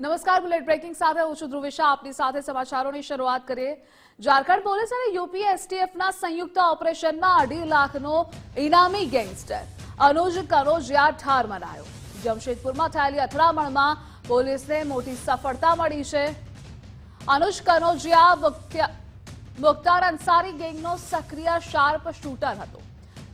નમસ્કાર, bullet breaking સાથે હું છું ધ્રુવિશા. આપની સાથે સમાચારોની શરૂઆત કરીએ. ઝારખંડ પોલીસ અને યુપી એસટીએફના સંયુક્ત ઓપરેશનમાં અઢી લાખનો ઇનામી ગેંગસ્ટર અનુજ કનોજિયા ઠાર મનાયો. જમશેદપુરમાં થયેલી અથડામણમાં પોલીસને મોટી સફળતા મળી છે. અનુજ કનોજિયા મુખ્તાર અંસારી ગેંગનો સક્રિય શાર્પ શૂટર હતો.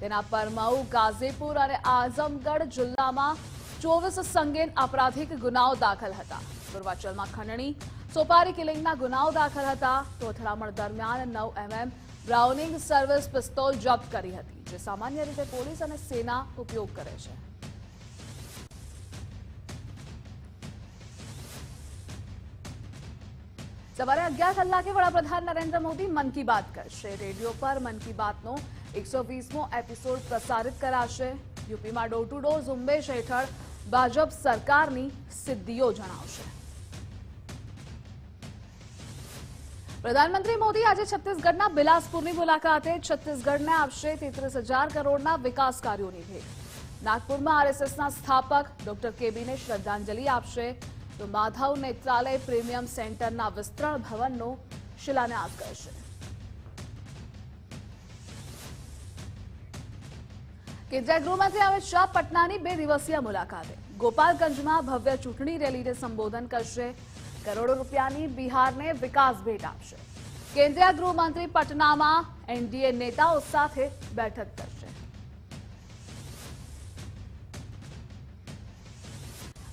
તેના પર ગાઝીપુર અને આઝમગઢ જિલ્લામાં ચોવીસ સંગીન આપરાધિક ગુનાઓ દાખલ હતા. પૂર્વાચલમાં ખંડણી, સોપારી કિલિંગના ગુનાઓ દાખલ હતા. તો અથડામણ દરમિયાન નવ એમએમ બ્રાઉનિંગ સર્વિસ પિસ્તોલ જપ્ત કરી હતી, જે સામાન્ય રીતે પોલીસ અને સેના ઉપયોગ કરે છે. સવારે અગિયાર કલાકે વડાપ્રધાન નરેન્દ્ર મોદી મન કી બાત કરશે. રેડિયો પર મન કી બાતનો એકસો વીસમો એપિસોડ પ્રસારિત કરાશે. યુપીમાં ડોર ટુ ડોર ઝુંબેશ હેઠળ ભાજપ સરકારની સિદ્ધિઓ જણાવશે. પ્રધાનમંત્રી મોદી આજે છત્તીસગઢના બિલાસપુરની મુલાકાતે છત્તીસગઢને આપશે તેત્રીસ હજાર કરોડના વિકાસ કાર્યોની ભેટ. નાગપુરમાં આરએસએસના સ્થાપક ડોક્ટર કેબીને શ્રદ્ધાંજલિ આપશે તો માધવ નેત્રાલય પ્રીમિયમ સેન્ટરના વિસ્તરણ ભવનનો શિલાન્યાસ કરશે. કેન્દ્રીય ગૃહમંત્રી અમિત શાહ પટનાની બે દિવસીય મુલાકાતે. ગોપાલગંજમાં ભવ્ય ચૂંટણી રેલીને સંબોધન કરશે. કરોડો રૂપિયાની બિહારને વિકાસ ભેટ આપશે. કેન્દ્રીય ગૃહમંત્રી પટનામાં એનડીએ નેતાઓ સાથે બેઠક કરશે.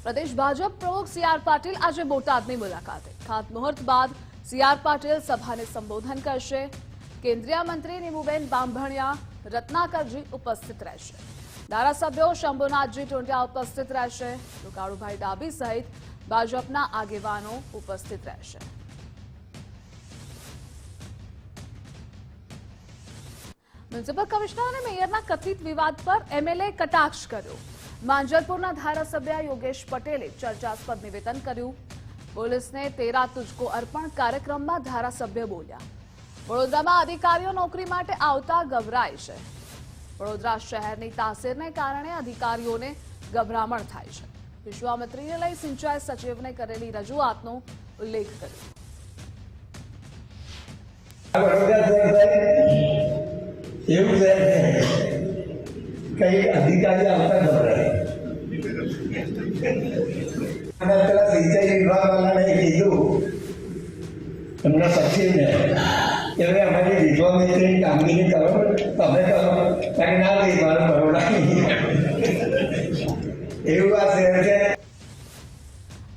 પ્રદેશ ભાજપ પ્રમુખ સી આર પાટીલ આજે બોટાદની મુલાકાતે. ખાતમુહૂર્ત બાદ સી આર પાટીલ સભાને સંબોધન કરશે. કેન્દ્રીય મંત્રી નીમુબેન બાંભણિયા રત્નાકરજી ઉપસ્થિત રહેશે. ધારાસભ્યો શંભુનાથજી ટોંટિયા ઉપસ્થિત રહેશે. તો ડાબી સહિત ભાજપના આગેવાનો ઉપસ્થિત રહેશે. મ્યુનિસિપલ કમિશનર અને મેયરના કથિત વિવાદ પર એમએલએ કટાક્ષ કર્યો. માંજલપુરના ધારાસભ્ય યોગેશ પટેલે ચર્ચાસ્પદ નિવેદન કર્યું. પોલીસને તેરા તુજકો અર્પણ કાર્યક્રમમાં ધારાસભ્ય બોલ્યા. વડોદરામાં અધિકારીઓ નોકરી માટે આવતા ગભરાય છે. વડોદરા શહેરની તાસીરને કારણે અધિકારીઓને ગભરામણ થાય છે. વિશ્વામિત્રીને લઈ સિંચાઈ સચિવને કરેલી રજૂઆતનો ઉલ્લેખ કર્યો. અધિકારી આવતા ગભરાય. સિંચાઈ વિભાગ વાળાને કીધું, એમના સચિવને હવે અમારી વિશ્વામિત્રીની કામગીરી કરો, તમે કરો કારણ ના લઈ મારો બરોડા એવું આ છે.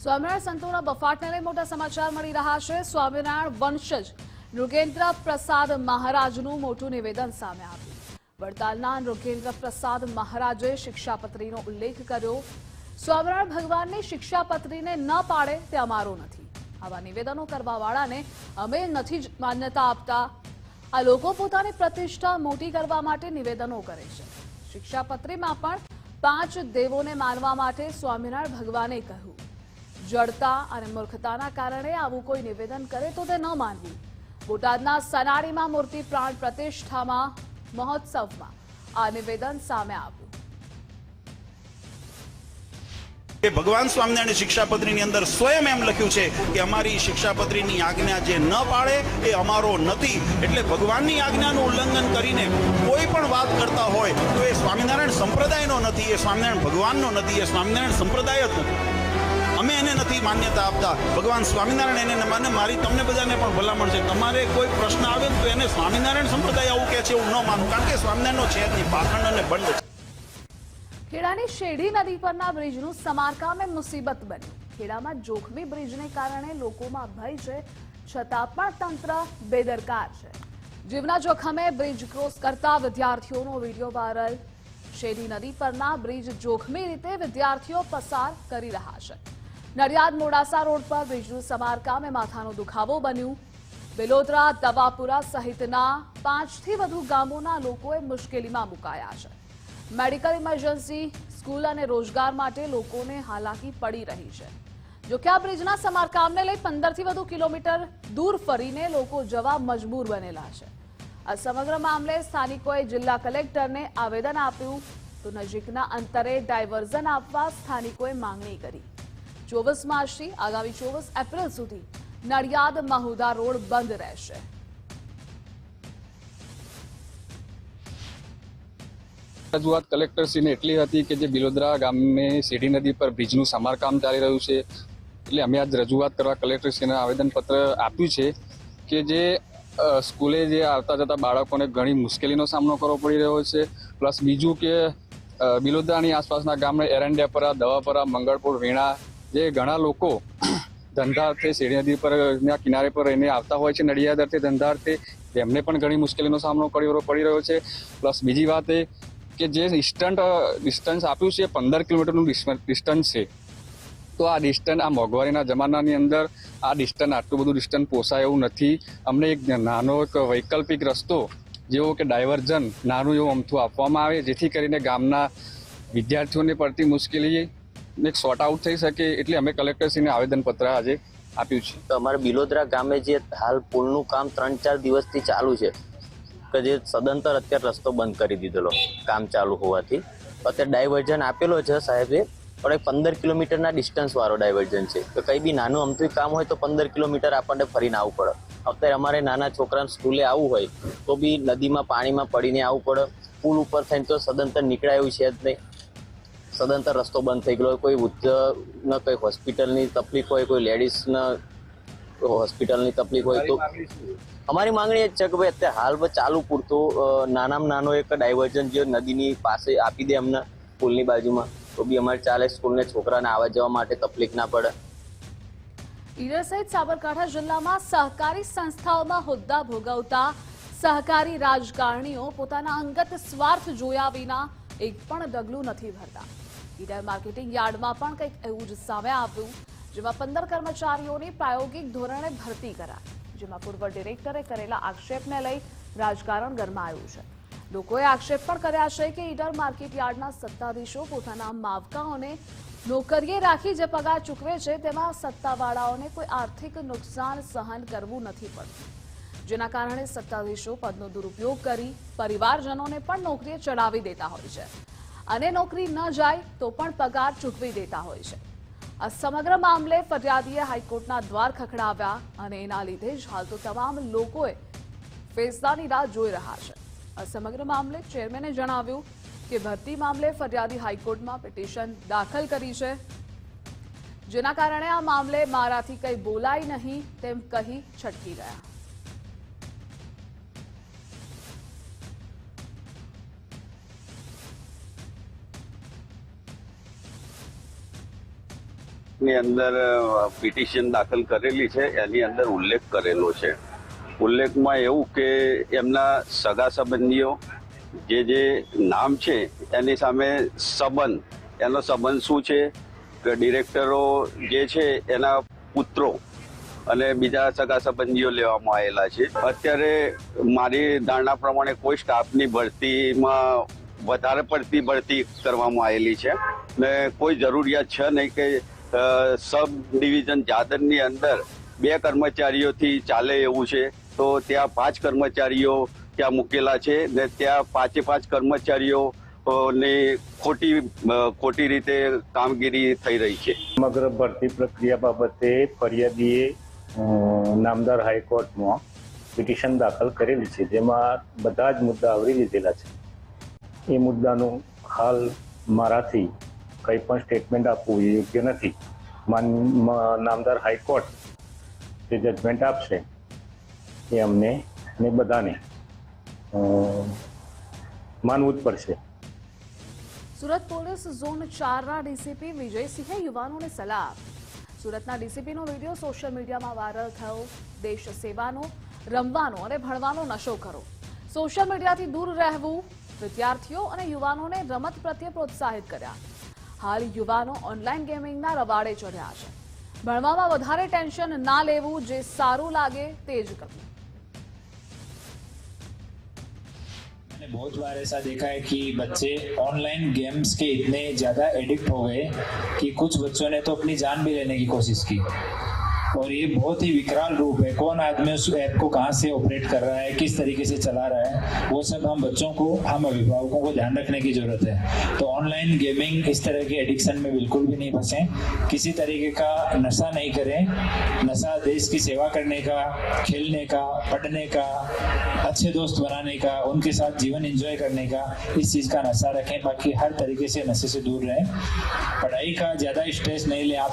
સ્વામિનારાયણ સંતોના બફાટને લઈ મોટા સમાચાર મળી રહ્યા છે. સ્વામિનારાયણ વંશજ નૃગેન્દ્ર પ્રસાદ મહારાજનું મોટું નિવેદન સામે આવ્યું. વડતાલના નૃગેન્દ્ર પ્રસાદ મહારાજે શિક્ષાપત્રીનો ઉલ્લેખ કર્યો. સ્વામિનારાયણ ભગવાનની શિક્ષાપત્રીને ન પાડે તે અમારો નથી. આવા નિવેદનો કરવાવાળાને અમે નથી માન્યતા આપતા. આ લોકો પોતાની પ્રતિષ્ઠા મોટી કરવા માટે નિવેદનો કરે છે. શિક્ષાપત્રીમાં પણ પાંચ દેવોને માનવા માટે સ્વામિનારાયણ ભગવાને કહ્યું. જડતા અને મૂર્ખતાના કારણે આવું કોઈ નિવેદન કરે તો તે ન માનવું. બોટાદના સનાડીમાં મૂર્તિ પ્રાણ પ્રતિષ્ઠામાં મહોત્સવમાં આ નિવેદન સામે આવ્યું. કે ભગવાન સ્વામિનારાયણ શિક્ષાપત્રીની અંદર સ્વયં એમ લખ્યું છે કે અમારી શિક્ષાપત્રીની આજ્ઞા જે ન પાળે એ અમારો નથી. એટલે ભગવાનની આજ્ઞાનું ઉલ્લંઘન કરીને કોઈ પણ વાત કરતા હોય તો એ સ્વામિનારાયણ સંપ્રદાયનો નથી, એ સ્વામિનારાયણ ભગવાનનો નથી, એ સ્વામિનારાયણ સંપ્રદાય નથી અમે એને નથી માન્યતા આપતા. ભગવાન સ્વામિનારાયણ એને માને. મારી તમને બધાને પણ ભલામણ છે. તમારે કોઈ પ્રશ્ન આવે તો એને સ્વામિનારાયણ સંપ્રદાય આવું કે છે એવું ન માનું. કારણ કે સ્વામિનારાયણનો છે જ નહીં. પાખંડ અને બંધ છે. ખેડાની શેરડી નદી પરના બ્રિજનું સમારકામ એ મુસીબત બન્યું. ખેડામાં જોખમી બ્રિજને કારણે લોકોમાં ભય છે, છતાં પણ તંત્ર બેદરકાર છે. જીવના જોખમે બ્રિજ ક્રોસ કરતા વિદ્યાર્થીઓનો વીડિયો વાયરલ. શેરડી નદી પરના બ્રિજ જોખમી રીતે વિદ્યાર્થીઓ પસાર કરી રહ્યા છે. નડિયાદ મોડાસા રોડ પર બ્રિજનું સમારકામ એ માથાનો દુખાવો બન્યું. બિલોદરા, દવાપુરા સહિતના પાંચથી વધુ ગામોના લોકોએ મુશ્કેલીમાં મુકાયા છે. મેડિકલ ઇમરજન્સી, સ્કૂલ અને રોજગાર માટે લોકોને હાલાકી પડી રહી છે. જોકે આ બ્રિજના સમારકામને લઈ પંદરથી વધુ કિલોમીટર દૂર ફરીને લોકો જવા મજબૂર બનેલા છે. આ સમગ્ર મામલે સ્થાનિકોએ જિલ્લા કલેક્ટરને આવેદન આપ્યું તો નજીકના અંતરે ડાયવર્ઝન આપવા સ્થાનિકોએ માંગણી કરી. ચોવીસ માર્ચથી આગામી ચોવીસ એપ્રિલ સુધી નડિયાદ મહુદા રોડ બંધ રહેશે. રજૂઆત કલેક્ટરશ્રીને એટલી હતી કે જે બિલોદરા ગામે સીડી નદી પર બ્રિજનું સમારકામ ચાલી રહ્યું છે. એટલે અમે આજ રજૂઆત કરવા કલેક્ટરશ્રીને આવેદનપત્ર આપ્યું છે કે જે સ્કૂલે જે આવતા જતા બાળકોને ઘણી મુશ્કેલીનો સામનો કરવો પડી રહ્યો છે. પ્લસ બીજું કે બિલોદરાની આસપાસના ગામડે એરંડિયાપરા, દવાપરા, મંગળપુર, વીણા જે ઘણા લોકો ધંધાર્થે સીડી નદી પર કિનારે પર રહીને આવતા હોય છે, નડિયાદરથી ધંધાર્થે, તેમને પણ ઘણી મુશ્કેલીનો સામનો કરવો પડી રહ્યો છે. પ્લસ બીજી વાત એ કે જે ડિસ્ટન્ટ ડિસ્ટન્સ આપ્યું છે, પંદર કિલોમીટરનું ડિસ્ટન્સ છે. તો આ ડિસ્ટન્સ આ મોંઘવારીના જમાનાની અંદર આ ડિસ્ટન્સ આટલું બધું ડિસ્ટન્સ પોસાય એવું નથી. અમને એક નાનો એક વૈકલ્પિક રસ્તો જેવો કે ડાયવર્ઝન નાનું એવું અમથું આપવામાં આવે, જેથી કરીને ગામના વિદ્યાર્થીઓને પડતી મુશ્કેલી એક સોર્ટ આઉટ થઈ શકે એટલે અમે કલેક્ટરશ્રીને આવેદનપત્ર આજે આપ્યું છે. તો અમારા બિલોદરા ગામે જે હાલ પુલનું કામ ત્રણ ચાર દિવસથી ચાલુ છે. કે જે સદંતર અત્યારે રસ્તો બંધ કરી દીધેલો, કામ ચાલુ હોવાથી. અત્યારે ડાયવર્ઝન આપેલો છે સાહેબે, પણ એ પંદર કિલોમીટરના ડિસ્ટન્સ વાળો ડાયવર્ઝન છે. તો કંઈ બી નાનું અમથું કામ હોય તો પંદર કિલોમીટર આપણને ફરીને આવવું પડે. અત્યારે અમારે નાના છોકરાને સ્કૂલે આવવું હોય, તો બી નદીમાં પાણીમાં પડીને આવવું પડે. પુલ ઉપર થઈને તો સદંતર નીકળાયું છે જ નહીં. સદંતર રસ્તો બંધ થઈ ગયો કોઈ વૃદ્ધને કોઈ હોસ્પિટલની તકલીફ હોય, કોઈ લેડીઝને હોસ્પિટલની તકલીફ હોય તો. અમારી માંગણી એ છે કે ભાઈ અત્યારે હાલ ચાલુ પૂરતું નાનામાં નાનો એક ડાયવર્ઝન જે નદીની પાસે આપી દે અમને સ્કૂલની બાજુમાં તો બી અમારે ચાલે સ્કૂલને છોકરાને આવવા જવા માટે તકલીફ ના પડે. ઈડર સહિત સાબરકાંઠા જિલ્લામાં સહકારી સંસ્થાઓમાં હોદ્દા ભોગવતા સહકારી રાજકારણીઓ પોતાના અંગત સ્વાર્થ જોયા વિના એક પણ ડગલું નથી ભરતા. ઈડર માર્કેટિંગ યાર્ડમાં પણ કંઈક એવું જ સામે આવ્યું. જેમાં પંદર કર્મચારીઓની પ્રાયોગિક ધોરણે ભરતી કરાઈ. જેમાં પૂર્વ ડિરેક્ટરે કરેલા આક્ષેપને લઈ રાજકારણ ગરમાયું છે. લોકોએ આક્ષેપ પણ કર્યા છે કે ઈડર માર્કેટ યાર્ડના સત્તાધીશો પોતાના માવકાઓને નોકરીએ રાખી જે પગાર ચૂકવે છે, તેમાં સત્તાવાળાઓને કોઈ આર્થિક નુકસાન સહન કરવું નથી પડતું. જેના કારણે સત્તાધીશો પદનો દુરુપયોગ કરી પરિવારજનોને પણ નોકરીએ ચડાવી દેતા હોય છે. અને નોકરી ન જાય તો પણ પગાર ચૂકવી દેતા હોય છે. આ સમગ્ર મામલે ફરિયાદીએ હાઈકોર્ટના દ્વાર ખખડાવ્યા અને એના લીધે જ હાલ તો તમામ લોકોએ ફેસલાની રાહ જોઈ રહ્યા છે. આ સમગ્ર મામલે ચેરમેને જણાવ્યું કે ભરતી મામલે ફરિયાદી હાઈકોર્ટમાં પિટિશન દાખલ કરી છે. જેના કારણે આ મામલે મારાથી કંઈ બોલાય નહીં તેમ કહી છટકી ગયા. ની અંદર પિટિશન દાખલ કરેલી છે, એની અંદર ઉલ્લેખ કરેલો છે. ઉલ્લેખમાં એવું કે એમના સગા સંબંધીઓ જે જે નામ છે, એની સામે સંબંધ, એનો સંબંધ શું છે, કે ડિરેક્ટરો જે છે, એના પુત્રો અને બીજા સગા સંબંધીઓ લેવામાં આવેલા છે. અત્યારે મારી ધારણા પ્રમાણે કોઈ સ્ટાફની ભરતીમાં વધારે પડતી ભરતી કરવામાં આવેલી છે. ને કોઈ જરૂરિયાત છે નહીં કે સબ ડિવિઝન જાદરની અંદર બે કર્મચારીઓથી ચાલે એવું છે. તો ત્યાં પાંચ કર્મચારીઓ ત્યાં મૂકેલા છે ને ત્યાં પાંચે પાંચ કર્મચારીઓ ને ખોટી ખોટી રીતે કામગીરી થઈ રહી છે. સમગ્ર ભરતી પ્રક્રિયા બાબતે ફરિયાદીએ નામદાર હાઈકોર્ટમાં પિટિશન દાખલ કરેલી છે. જેમાં બધા જ મુદ્દા આવરી લીધેલા છે. એ મુદ્દાનું હાલ મારાથી કંઈ પણ સ્ટેટમેન્ટ આપવું એ યોગ્ય નથી. માન નામદાર હાઈકોર્ટ જે જજમેન્ટ આપશે એ અમને, ને બધાને માનવું જ પડશે. સુરત પોલીસ ઝોન ચારના ડીસીપી વિજયસિંહે યુવાનોને સલાહ. સુરતના ડીસીપીનો વીડિયો સોશિયલ મીડિયામાં વાયરલ થયો. દેશ સેવાનો, રમવાનો અને ભણવાનો નશો કરો. સોશિયલ મીડિયાથી દૂર રહેવું, વિદ્યાર્થીઓ અને યુવાનોને રમત પ્રત્યે પ્રોત્સાહિત કર્યા. હાલ યુવાનો ઓનલાઈન ગેમિંગના રવાડે ચડ્યા છે ભણવામાં વધારે ટેન્શન ના લેવું જે સારું લાગે તે જ કરવું मैंने बहुत बार ऐसा देखा है कि बच्चे ऑनलाइन गेम्स के इतने ज़्यादा एडिक्ट हो गए कि कुछ बच्चों ने तो अपनी जान भी लेने की कोशिश की और ये बहुत ही विकराल रूप है। कौन आदमी उस ऐप को कहाँ से ऑपरेट कर रहा है, किस तरीके से चला रहा है, वो सब हम बच्चों को, हम अभिभावकों को ध्यान रखने की ज़रूरत है। तो ऑनलाइन गेमिंग इस तरह के एडिक्शन में बिल्कुल भी नहीं फंसे। किसी तरीके का नशा नहीं करें। नशा देश की सेवा करने का, खेलने का, पढ़ने का, अच्छे दोस्त बनाने का, उनके साथ जीवन एंजॉय करने का, इस चीज़ का नशा रखें, बाकी हर तरीके से नशे से दूर रहें। पढ़ाई का ज़्यादा स्ट्रेस नहीं लें। आप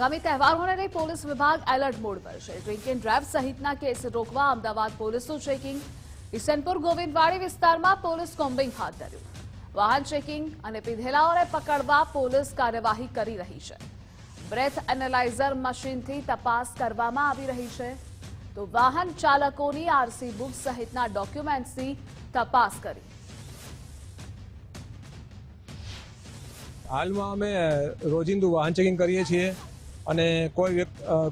આગામી તહેવારોને લઈ પોલીસ વિભાગ એલર્ટ મોડ પર છે. ડ્રિંક એન્ડ ડ્રાઈવ સહિતના કેસ રોકવા અમદાવાદ પોલીસનું ચેકિંગ. ઇસનપુર ગોવિંદવાડી વિસ્તારમાં પોલીસ કોમ્બિંગ હાથ ધર્યું. વાહન ચેકિંગ અને પીધેલાઓને પકડવા પોલીસ કાર્યવાહી કરી રહી છે. બ્રેથ એનાલાઇઝર મશીનથી તપાસ કરવામાં આવી રહી છે. તો વાહન ચાલકોની આરસી બુક સહિતના ડોક્યુમેન્ટ્સની તપાસ કરી. હાલમાં અમે રોજિંદુ વાહન ચેકિંગ કરીએ છીએ. અને કોઈ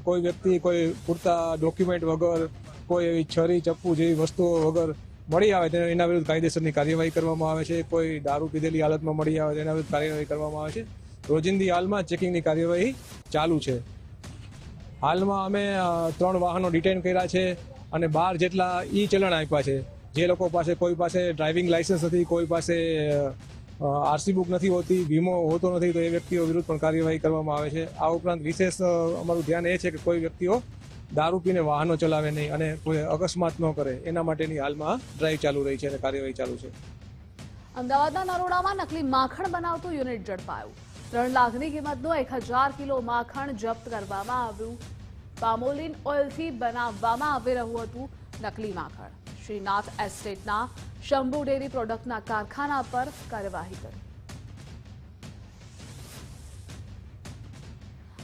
કોઈ વ્યક્તિ, કોઈ પૂરતા ડોક્યુમેન્ટ વગર, કોઈ એવી છરી, ચપ્પુ જેવી વસ્તુઓ વગર મળી આવે તેને, એના વિરુદ્ધ કાયદેસરની કાર્યવાહી કરવામાં આવે છે. કોઈ દારૂ પીધેલી હાલતમાં મળી આવે તેના વિરુદ્ધ કાર્યવાહી કરવામાં આવે છે. રોજિંદી હાલમાં ચેકિંગની કાર્યવાહી ચાલુ છે. હાલમાં અમે ત્રણ વાહનો ડિટેન કર્યા છે અને બાર જેટલા ઈ ચલણ આપ્યા છે. જે લોકો પાસે કોઈ પાસે ડ્રાઇવિંગ લાઇસન્સ નથી, કોઈ પાસે આરસી બુક નથી હોતી, વીમો હોતો નથી, તો એ વ્યક્તિઓ વિરુદ્ધ પણ કાર્યવાહી કરવામાં આવે છે. આ ઉપરાંત વિશેષ અમારું ધ્યાન એ છે કે કોઈ વ્યક્તિઓ દારૂ પીને વાહનો ચલાવે નહીં અને કોઈ અકસ્માત ન કરે, એના માટેની હાલમાં ડ્રાઈવ ચાલુ રહી છે અને કાર્યવાહી ચાલુ છે. અમદાવાદના નરોડામાં નકલી માખણ બનાવતું યુનિટ ઝડપાયું. ત્રણ લાખની કિંમતનું એક હજાર કિલો માખણ જપ્ત કરવામાં આવ્યું. પામોલિન ઓઇલથી બનાવવામાં આવી રહ્યું હતું નકલી માખણ. શ્રીનાથ એસ્ટેટના શંભુ ડેરી પ્રોડક્ટના કારખાના પર કાર્યવાહી કરી.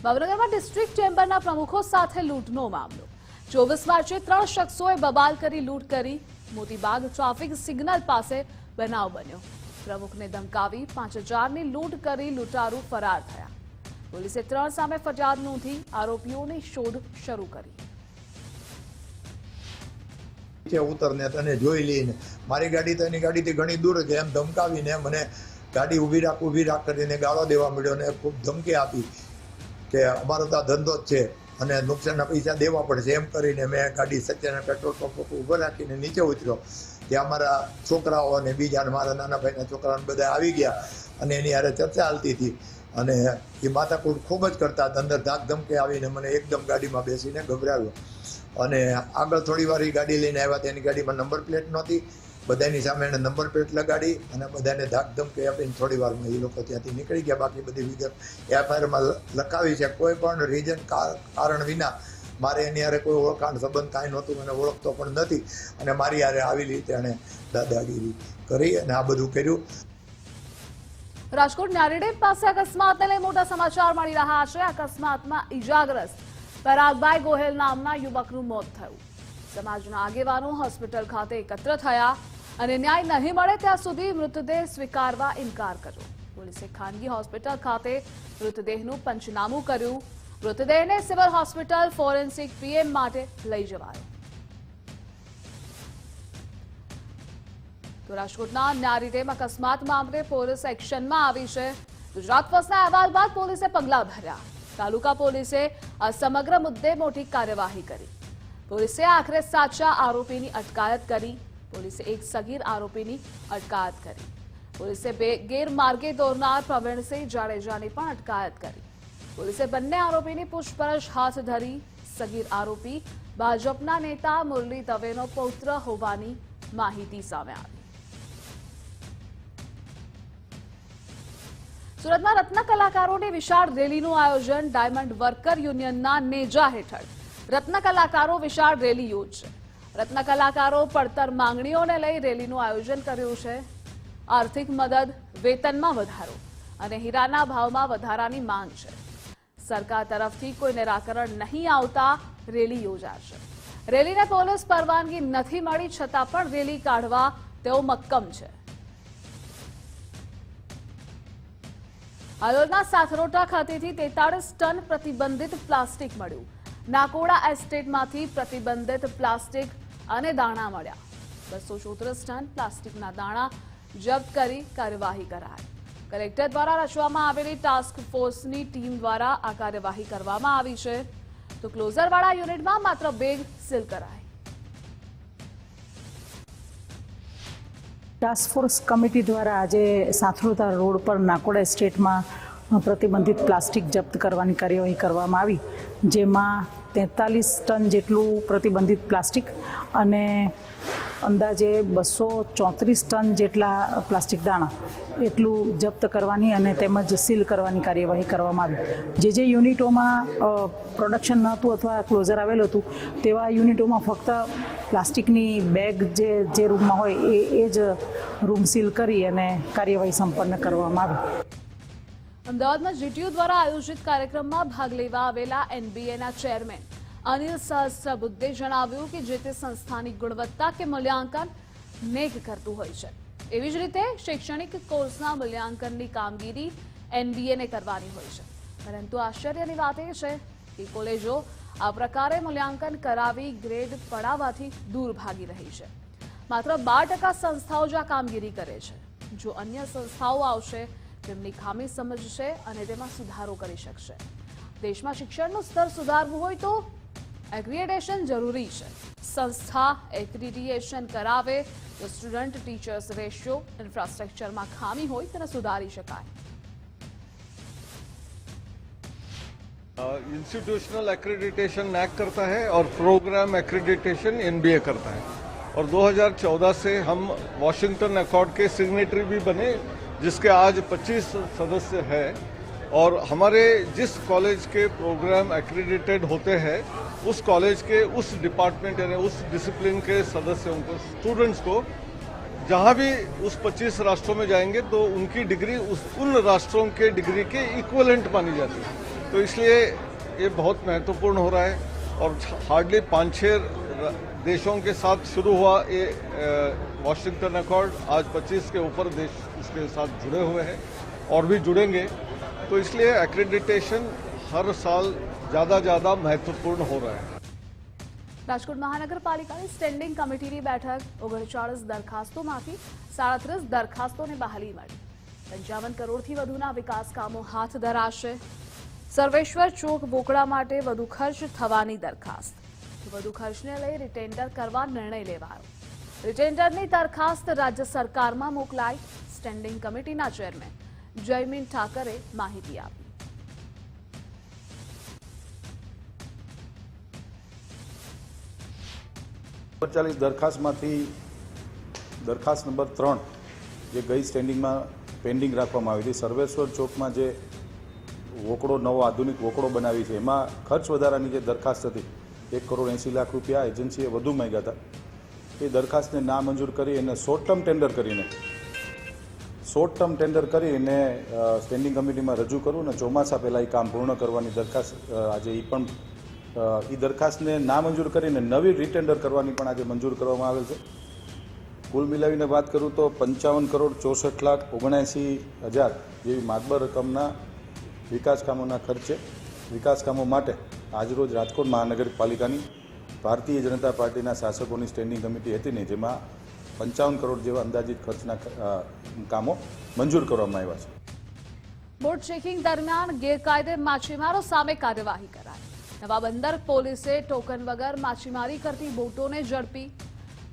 ભાવનગરમાં ડિસ્ટ્રિક્ટ ચેમ્બરના પ્રમુખો સાથે લૂંટનો મામલો. ચોવીસ માર્ચે ત્રણ શખ્સોએ બબાલ કરી લૂંટ કરી. મોતીબાગ ટ્રાફિક સિગ્નલ પાસે બનાવ બન્યો. પ્રમુખને ધમકાવી પાંચ હજારની લૂંટ કરી લૂંટારૂ ફરાર થયા. પોલીસે ત્રણ સામે ફરિયાદ નોંધી આરોપીઓની શોધ શરૂ કરી. છે ઉતરને તને જોઈ લઈને. મારી ગાડી તો એની ગાડીથી ઘણી દૂર છે, એમ ધમકાવીને મને ગાડી ઊભી રાખ ઊભી રાખ કરીને ગાળો દેવા મળ્યો અને ખૂબ ધમકી આપી કે અમારો તો આ ધંધો જ છે અને નુકસાનના પૈસા દેવા પડશે. એમ કરીને મેં ગાડી સત્યના પેટ્રોલ પંપ ઊભો રાખીને નીચે ઉતર્યો. ત્યાં મારા છોકરાઓ અને બીજાને મારા નાના ભાઈના છોકરાઓને બધા આવી ગયા અને એની હારે ચર્ચા હાલતી હતી. અને એ માથાકૂટ ખૂબ જ કરતા અંદર ધાક ધમકે આવીને મને એકદમ ગાડીમાં બેસીને ગભરાવ્યો. અને આગળ થોડી વાર એ ગાડી લઈને આવ્યા તેની ગાડીમાં નંબર પ્લેટ નહોતી. બધાની સામે એને નંબર પ્લેટ લગાડી અને બધાને ધાકધમકી આપીને થોડી વારમાં એ લોકો ત્યાંથી નીકળી ગયા. બાકી બધી વિગત એફઆઈઆરમાં લખાવી છે. કોઈ પણ રીઝન કારણ વિના મારે એની હારે કોઈ ઓળખાણ સંબંધ કાંઈ નહોતું, મને ઓળખતો પણ નથી. અને મારી હારે આવી રીતે એણે દાદાગીરી કરી અને આ બધું કર્યું. રાજકોટ નારીડેમ પાસે અકસ્માતને લઈ મોટા સમાચાર મળી રહ્યા છે. અકસ્માતમાં ઈજાગ્રસ્ત પરાગભાઈ ગોહેલ નામના યુવકનું મોત થયું. સમાજના આગેવાનો હોસ્પિટલ ખાતે એકત્ર થયા અને ન્યાય નહીં મળે ત્યાં સુધી મૃતદેહ સ્વીકારવા ઇનકાર કર્યો. પોલીસે ખાનગી હોસ્પિટલ ખાતે મૃતદેહનું પંચનામું કર્યું. મૃતદેહને સિવિલ હોસ્પિટલ ફોરેન્સિક પીએમ માટે લઈ જવાયો. તો રાજકોટના નારીડેમ અકસ્માત મામલે પોલીસ એક્શનમાં આવી છે. ગુજરાત ફર્સ્ટના અહેવાલ બાદ પોલીસે પગલાં ભર્યા. તાલુકા પોલીસે આ સમગ્ર મુદ્દે મોટી કાર્યવાહી કરી. પોલીસે આખરે સાચા આરોપીની અટકાયત કરી. પોલીસે એક સગીર આરોપીની અટકાયત કરી. પોલીસે બે ગેરમાર્ગે દોરનાર પ્રવીણસિંહ જાડેજાની પણ અટકાયત કરી. પોલીસે બંને આરોપીની પૂછપરછ હાથ ધરી. સગીર આરોપી ભાજપના નેતા મુરલી દવેનો પૌત્ર હોવાની માહિતી સામે આવી. સુરતમાં રત્ન કલાકારોની વિશાળ રેલીનું આયોજન ડાયમંડ વર્કર યુનિયનના નેજા હેઠળ. રત્ન કલાકારો વિશાળ રેલી યોજશે. રત્ન કલાકારો પડતર માંગણીઓને લઈ રેલીનું આયોજન કર્યું છે. આર્થિક મદદ, વેતનમાં વધારો અને હીરાના ભાવમાં વધારાની માંગ છે. સરકાર તરફથી કોઈ નિરાકરણ નહીં આવતા રેલી યોજાશે. રેલીને પોલીસ પરવાનગી નથી મળી છતાં પણ રેલી કાઢવા તેઓ મક્કમ છે. હાલોલના સાથરોટા ખાતેથી તેતાળીસ ટન પ્રતિબંધિત પ્લાસ્ટિક મળ્યું. નાકોડા એસ્ટેટમાંથી પ્રતિબંધિત પ્લાસ્ટિક અને દાણા મળ્યા. બસો ચોત્રીસ ટન પ્લાસ્ટિકના દાણા જપ્ત કરી કાર્યવાહી કરાઈ. કલેક્ટર દ્વારા રચવામાં આવેલી ટાસ્ક ફોર્સની ટીમ દ્વારા આ કાર્યવાહી કરવામાં આવી છે. તો ક્લોઝરવાળા યુનિટમાં માત્ર બેગ સીલ કરાય. ટાસ્ક ફોર્સ કમિટી દ્વારા આજે સાથરોતા રોડ પર નાકોડા સ્ટેટમાં પ્રતિબંધિત પ્લાસ્ટિક જપ્ત કરવાની કાર્યવાહી કરવામાં આવી, જેમાં તેતાલીસ ટન જેટલું પ્રતિબંધિત પ્લાસ્ટિક અને અંદાજે બસો ચોત્રીસ ટન જેટલા પ્લાસ્ટિક દાણા એટલું જપ્ત કરવાની અને તેમજ સીલ કરવાની કાર્યવાહી કરવામાં આવી. જે જે યુનિટોમાં પ્રોડક્શન નહોતું અથવા ક્લોઝર આવેલું હતું, તેવા યુનિટોમાં ફક્ત પ્લાસ્ટિકની બેગ જે જે રૂમમાં હોય એ એ જ રૂમ સીલ કરી અને કાર્યવાહી સંપન્ન કરવામાં આવી. અમદાવાદમાં જીટીયુ દ્વારા આયોજિત કાર્યક્રમમાં ભાગ લેવા આવેલા એનબીએના ચેરમેન અનિલ સહસ્ત્રબુદ્ધે જણાવ્યું કે જે તે સંસ્થાની ગુણવત્તા કે મૂલ્યાંકન મેઘ કરતું હોય છે. એવી જ રીતે શૈક્ષણિક કોર્સના મૂલ્યાંકનની કામગીરી એનબીએને કરવાની હોય છે. પરંતુ આશ્ચર્યની વાત એ છે કે કોલેજો આ પ્રકારે મૂલ્યાંકન કરાવી ગ્રેડ પડાવવાથી દૂર ભાગી રહી છે. માત્ર બાર ટકા સંસ્થાઓ જ આ કામગીરી કરે છે. જો અન્ય સંસ્થાઓ આવશે, તેમની ખામી સમજશે અને તેમાં સુધારો કરી શકશે. દેશમાં શિક્ષણનું સ્તર સુધારવું હોય તો એક્રિએટેશન જરૂરી છે સંસ્થા એક્રિડિએશન કરાવે તો સ્ટુડન્ટ ટીચર્સ રેશિયો ઇન્ફ્રાસ્ટ્રક્ચરમાં ખામી હોય તેને સુધારી શકાય इंस्टीट्यूशनल एक्रेडिटेशन नैक करता है और प्रोग्राम एक्रेडिटेशन एनबीए करता है और 2014 से हम वॉशिंगटन अकॉर्ड के सिग्नेटरी भी बने जिसके आज 25 सदस्य हैं और हमारे जिस कॉलेज के प्रोग्राम एक्रेडिटेड होते हैं, उस कॉलेज के उस डिपार्टमेंट यानी उस डिसिप्लिन के सदस्यों को स्टूडेंट्स को, जहाँ भी उस 25 राष्ट्रों में जाएँगे तो उनकी डिग्री उस उन राष्ट्रों के डिग्री के इक्वलेंट मानी जाती है। तो इसलिए ये बहुत महत्वपूर्ण हो रहा है और हार्डली पाँच छः देशों के साथ शुरू हुआ ये वॉशिंगटन अकॉर्ड आज 25 के ऊपर देश इसके साथ जुड़े हुए हैं और भी जुड़ेंगे। तो इसलिए एक्रेडिटेशन हर साल ज़्यादा ज़्यादा महत्वपूर्ण हो रहा है રાજકોટ મહાનગરપાલિકાની સ્ટેન્ડિંગ કમિટીની બેઠક ઓગણચાળીસ દરખાસ્તોમાંથી સાડત્રીસ દરખાસ્તોને બહાલી મળી પંચાવન કરોડથી વધુના વિકાસ કામો હાથ ધરાશે સર્વેશ્વર ચોક બોકડા માટે વધુ ખર્ચ થવાની દરખાસ્ત વધુ ખર્ચને લઈ રિટેન્ડર કરવા નિર્ણય લેવાયો રિટેન્ડરની દરખાસ્ત રાજ્ય સરકારમાં મોકલાઈ સ્ટેન્ડિંગ કમિટીના ચેરમેન જયમીન ઠાકરે માહિતી આપી. ઓગણચાલીસ દરખાસ્તમાંથી, દરખાસ્ત નંબર ત્રણ, જે ગઈ સ્ટેન્ડિંગમાં પેન્ડિંગ રાખવામાં આવી હતી, સર્વેશ્વર ચોકમાં જે વોકડો નવો આધુનિક વોકડો બનાવી છે, એમાં ખર્ચ વધારાની જે દરખાસ્ત હતી, એક કરોડ એંસી લાખ રૂપિયા એજન્સીએ વધુ માંગ્યા હતા. એ દરખાસ્તને નામંજૂર કરી અને શોર્ટ ટર્મ ટેન્ડર કરીને શોર્ટ ટર્મ ટેન્ડર કરીને સ્ટેન્ડિંગ કમિટીમાં રજૂ કરું અને ચોમાસા પહેલાં એ કામ પૂર્ણ કરવાની દરખાસ્ત આજે એ પણ એ દરખાસ્તને નામંજૂર કરીને નવી રીટેન્ડર કરવાની પણ આજે મંજૂર કરવામાં આવેલ છે. કુલ મિલાવીને વાત કરું તો પંચાવન કરોડ ચોસઠ લાખ ઓગણએંસી હજાર જેવી માતબર રકમના વિકાસ કામોના ખર્ચે, વિકાસ કામો માટે આજરોજ રાજકોટ મહાનગરપાલિકાની ભારતીય જનતા પાર્ટીના શાસકોની સ્ટેન્ડિંગ કમિટી હતી ને જેમાં પંચાવન કરોડ જેવા અંદાજિત ખર્ચના કામો મંજૂર કરવામાં આવ્યા છે. બોટ ચેકિંગ દરમિયાન ગેરકાયદે માછીમારો સામે કાર્યવાહી કરાઈ. નવા બંદર પોલીસે ટોકન વગર માછીમારી કરતી બોટોને ઝડપી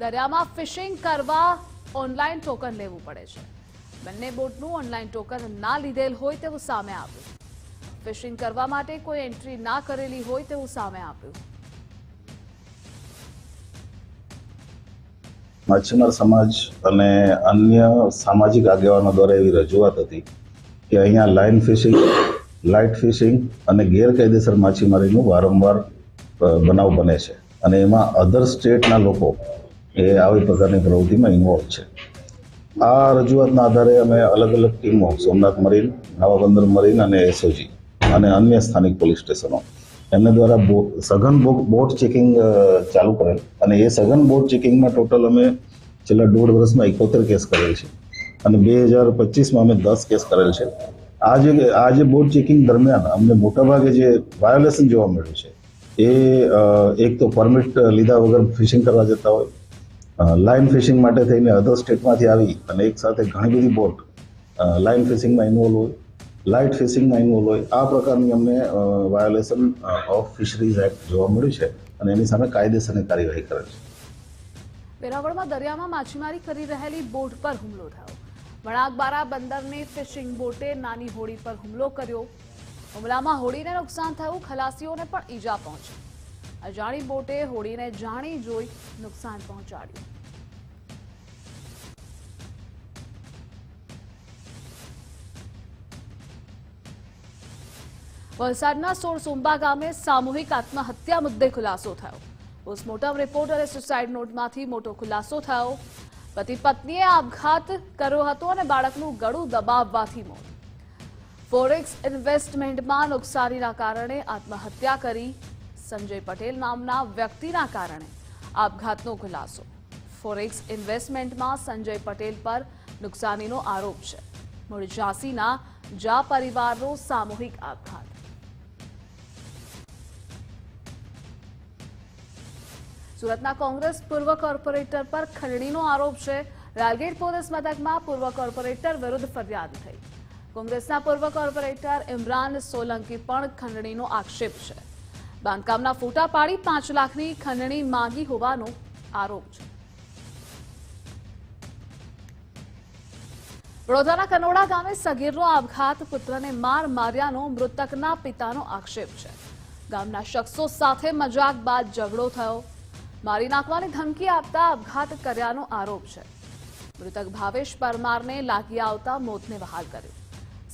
દરિયામાં ફિશિંગ કરવા ઓનલાઈન ટોકન લેવું પડે છે. બંને બોટનું ઓનલાઈન ટોકન ના લીધેલ હોય તેવું સામે આવ્યું. ફિશિંગ કરવા માટે કોઈ એન્ટ્રી ના કરેલી હોય તેવું સામે આવ્યું. માછીમાર સમાજ અને અન્ય સામાજિક આગેવાનો દ્વારા એવી રજૂઆત હતી કે અહીંયા લાઇન ફિશિંગ, લાઇટ ફિશિંગ અને ગેરકાયદેસર માછીમારીનું વારંવાર બનાવ બને છે. અને એમાં અધર સ્ટેટના લોકો એ આવી પ્રકારની પ્રવૃત્તિમાં ઇન્વોલ્વ છે. આ રજૂઆતના આધારે અમે અલગ અલગ ટીમો, સોમનાથ મરીન, નવાબંદર મરીન અને એસઓજી અને અન્ય સ્થાનિક પોલીસ સ્ટેશનો એમને દ્વારા સઘન બોટ ચેકિંગ ચાલુ કરેલ. અને એ સઘન બોટ ચેકિંગમાં ટોટલ અમે છેલ્લા દોઢ વર્ષમાં એકોતેર કેસ કરેલ છે. અને બે હજાર પચીસમાં અમે દસ કેસ કરેલ છે. આ જે આ જે બોટ ચેકિંગ દરમિયાન અમને મોટાભાગે જે વાયોલેશન જોવા મળ્યું છે, એ એક તો પરમિટ લીધા વગર ફિશિંગ કરવા જતા હોય લાઇન ફિશિંગ માટે થઈને અધર સ્ટેટમાંથી આવી અને એક સાથે ઘણી બધી બોટ લાઇન ફિશિંગમાં ઇન્વોલ્વ હોય. લાઇટ ફિશિંગમાં ઇન્વોલ્વ હોય. આ પ્રકારની અમને વાયોલેશન ઓફ ફિશરીઝ એક્ટ જોવા મળ્યું છે અને એની સામે કાયદેસરની કાર્યવાહી કરે છે. વેરાવળમાં દરિયામાં માછીમારી કરી રહેલી બોટ પર હુમલો થયો. વણાકબારા બંદરની ફિશિંગ બોટે નાની હોડી પર હુમલો કર્યો. હુમલામાં હોડીને નુકસાન થયું, ખલાસીઓને પણ ઈજા પહોંચી. અજાણી બોટે હોડીને જાણી જોઈ નુકસાન પહોંચાડ્યું. વલસાડના સોરસુંબા ગામે સામૂહિક આત્મહત્યા મુદ્દે ખુલાસો થયો. પોસ્ટમોર્ટમ રિપોર્ટ અને સુસાઇડ નોટમાંથી મોટો ખુલાસો થયો. પતિ પત્નીએ આપઘાત કર્યો હતો અને બાળકનું ગળું દબાવવાથી મોત. ફોરેક્સ ઇન્વેસ્ટમેન્ટમાં નુકસાનીના કારણે આત્મહત્યા કરી સંજય પટેલ નામના વ્યક્તિના કારણે આપઘાતનો ખુલાસો. ફોરેક્સ ઇન્વેસ્ટમેન્ટમાં સંજય પટેલ પર નુકસાનીનો આરોપ છે. મૂળ ઝાંસીના જા પરિવારનો સામૂહિક આપઘાત. સુરતના કોંગ્રેસ પૂર્વ કોર્પોરેટર પર ખંડણીનો આરોપ છે. રાલગેટ પોલીસ મથકમાં પૂર્વ કોર્પોરેટર વિરુદ્ધ ફરિયાદ થઈ. કોંગ્રેસના પૂર્વ કોર્પોરેટર ઇમરાન સોલંકી પણ ખંડણીનો આક્ષેપ છે. બાંધકામના ફોટા પાડી પાંચ લાખની ખંડણી માંગી હોવાનો આરોપ છે. વડોદરાના કનોડા ગામે સગીરનો આપઘાત પુત્રને માર માર્યાનો મૃતકના પિતાનો આક્ષેપ છે. ગામના શખ્સો સાથે મજાક બાદ ઝઘડો થયો. મારી નાખવાની ધમકી આપતા આપઘાત કર્યાનો આરોપ છે. મૃતક ભાવેશ પરમારને લાગી આવતા મોતને વહાલ કર્યો.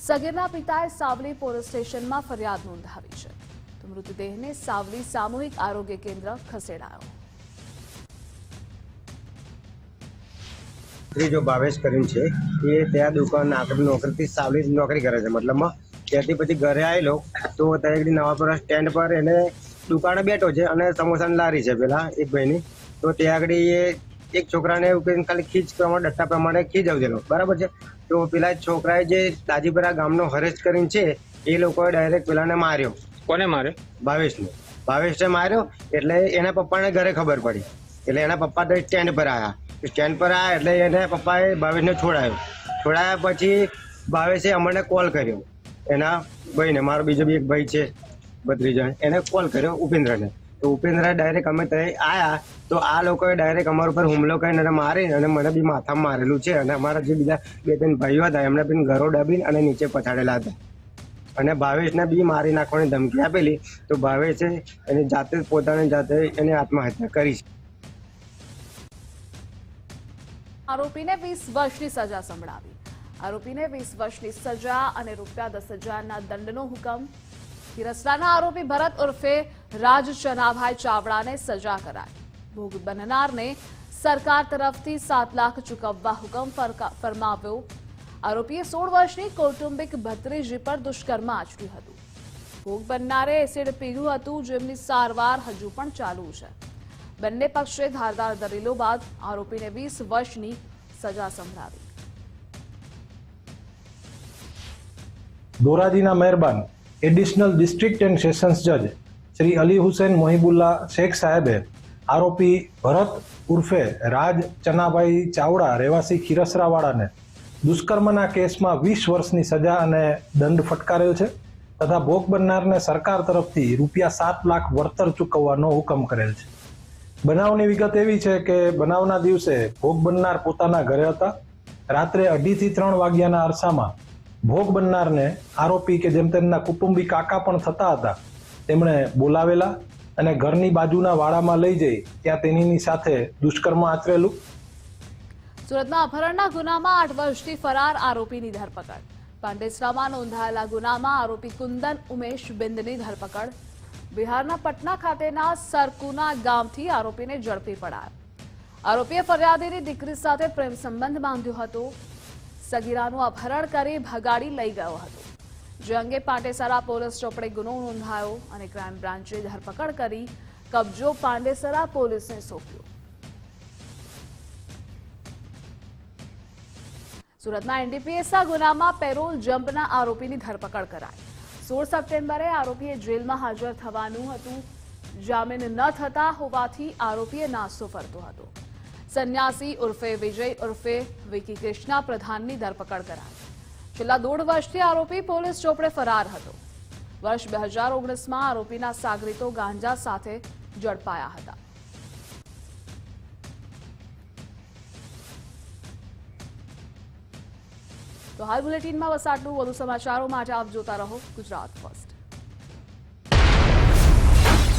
સગીરના પિતાએ સાવલી પોલીસ સ્ટેશનમાં ફરિયાદ નોંધાવી છે. તો મૃતદેહને સાવલી સામૂહિક આરોગ્ય કેન્દ્ર ખસેડાયો. ત્રીજો ભાવેશ કરીને છે, એ ત્યાં દુકાન આગળ નોકરીથી સાવલી નોકરી કરે છે. મતલબમાં ત્યાંથી પછી ઘરે આવેલો તો ત્યાં નવાપુરા સ્ટેન્ડ પર એને દુકાને બેઠો છે અને સમોસાની લારી છે પેલા એક ભાઈની. તો ત્યાં આગળ એ એક છોકરાને એવું કહીને ખાલી ખીચ પ્રમાણે ડટ્ટા પ્રમાણે ખીજવજેલો બરાબર છે? તો પેલા છોકરાએ જે દાજીપરા ગામનો હરેશ કરીને છે એ લોકોએ ડાયરેક્ટ પેલાને માર્યો. કોને માર્યો? ભાવેશને. ભાવેશને માર્યો એટલે એના પપ્પાને ઘરે ખબર પડી. એટલે એના પપ્પા તો સ્ટેન્ડ પર આવ્યા સ્ટેન્ડ પર આવ્યા એટલે એના પપ્પાએ ભાવેશને છોડાયો. છોડાયા પછી ભાવેશે અમને કોલ કર્યો. એના ભાઈને મારો બીજો બી એક ભાઈ છે. ભત્રીજા એને કોલ કર્યો ઉપેન્દ્રને. તો ઉપેન્દ્ર ડાયરેક્ટ અમે ત્યાં આયા. તો આ લોકોએ ડાયરેક્ટ અમારા ઉપર હુમલો કરીને અને મારી અને મને બી માથામાં મારેલું છે. અને અમારા જે બીજા બે ત્રણ ભાઈઓ હતા એમને બી ઘરો દબીને અને નીચે પછાડેલા હતા. અને ભાવેશને બી મારી નાખવાની ધમકી આપેલી. તો ભાવેશે એની જાતે જ પોતાની જાતે એને આત્મહત્યા કરી છે. આરોપીને વીસ વર્ષની સજા સંભળાવી. આરોપીને વીસ વર્ષની સજા અને રૂપિયા દસ હજારના દંડનો હુકમ હિરસરાના આરોપી ભરત ઉર્ફે રાજ ચનાભાઈ ચાવડાને સજા કરાઈ. ભોગ બનનારને સરકાર તરફથી સાત લાખ ચૂકવવા હુકમ ફરમાવ્યો. આરોપીએ સોળ વર્ષની કૌટુંબિક ભત્રીજી પર દુષ્કર્મ આચર્યું હતું. ભોગ બનનારે એસિડ પીધું હતું, જેમની સારવાર હજુ પણ ચાલુ છે. બંને પક્ષે ધારદાર દલીલો બાદ આરોપીને વીસ વર્ષની સજા સંભળાવી. ધોરાજીના મહેરબાન. એડિશનલ ડિસ્ટ્રિક્ટ એન્ડ સેશન્સ જજ શ્રી અલી હુસેન મોહિબુલ્લા શેખ સાહેબે આરોપી ભરત ઉર્ફે રાજ ચનાભાઈ ચાવડા રહેવાસી ખીરસરાવાળાને દુષ્કર્મના કેસમાં વીસ વર્ષની સજા અને દંડ ફટકાર્યો છે તથા ભોગ બનનારને સરકાર તરફથી રૂપિયા સાત લાખ વળતર ચૂકવવાનો હુકમ કરેલ છે. બનાવની વિગત એવી છે કે બનાવના દિવસે ભોગ બનનાર પોતાના ઘરે હતા. રાત્રે અઢીથી ત્રણ વાગ્યાના અરસામાં ભોગ બનનારને આરોપી કે જેમ તેમના કુટુંબી કાકા પણ થતા હતા, તેમણે બોલાવેલા અને ઘરની બાજુના વાડામાં લઈ જઈ ત્યાં તેની સાથે દુષ્કર્મ આચરેલું. સુરતના અપહરણના ગુનામાં આઠ વર્ષથી ફરાર આરોપીની ધરપકડ. પાંડેસરામાં નોંધાયેલા ગુનામાં આરોપી કુંદન ઉમેશ બિંદની ધરપકડ. બિહારના પટના ખાતેના સરકુના ગામથી આરોપીને ઝડપી પડાયો આરોપીએ ફરિયાદીની દીકરી સાથે પ્રેમ સંબંધ બાંધ્યો હતો. સગીરાનું અપહરણ કરી ભગાડી લઈ ગયો હતો. જે અંગે પાંડેસરા પોલીસ ચોપડે ગુનો નોંધાયો અને ક્રાઇમ બ્રાન્ચે ધરપકડ કરી કબજો પાંડેસરા પોલીસને સોંપ્યો. સુરતના એનડીપીએસના ગુનામાં પેરોલ જમ્પના આરોપીની ધરપકડ કરાઈ. સોળ સપ્ટેમ્બરે આરોપીએ જેલમાં હાજર થવાનું હતું. જામીન ન થતા હોવાથી આરોપીએ નાસ્તો ફરતો હતો. સંન્યાસી ઉર્ફે વિજય ઉર્ફે વિકી કૃષ્ણા પ્રધાનની ધરપકડ કરાઈ છેલ્લા દોઢ વર્ષથી આરોપી પોલીસ ચોપડે ફરાર હતો વર્ષ બે હજાર ઓગણીસમાં આરોપીના સાગરીતો ગાંજા સાથે ઝડપાયા હતા તો હાલ બુલેટિનમાં બસ આટલું વધુ સમાચારો માટે આપ જોતા રહો ગુજરાત ફર્સ્ટ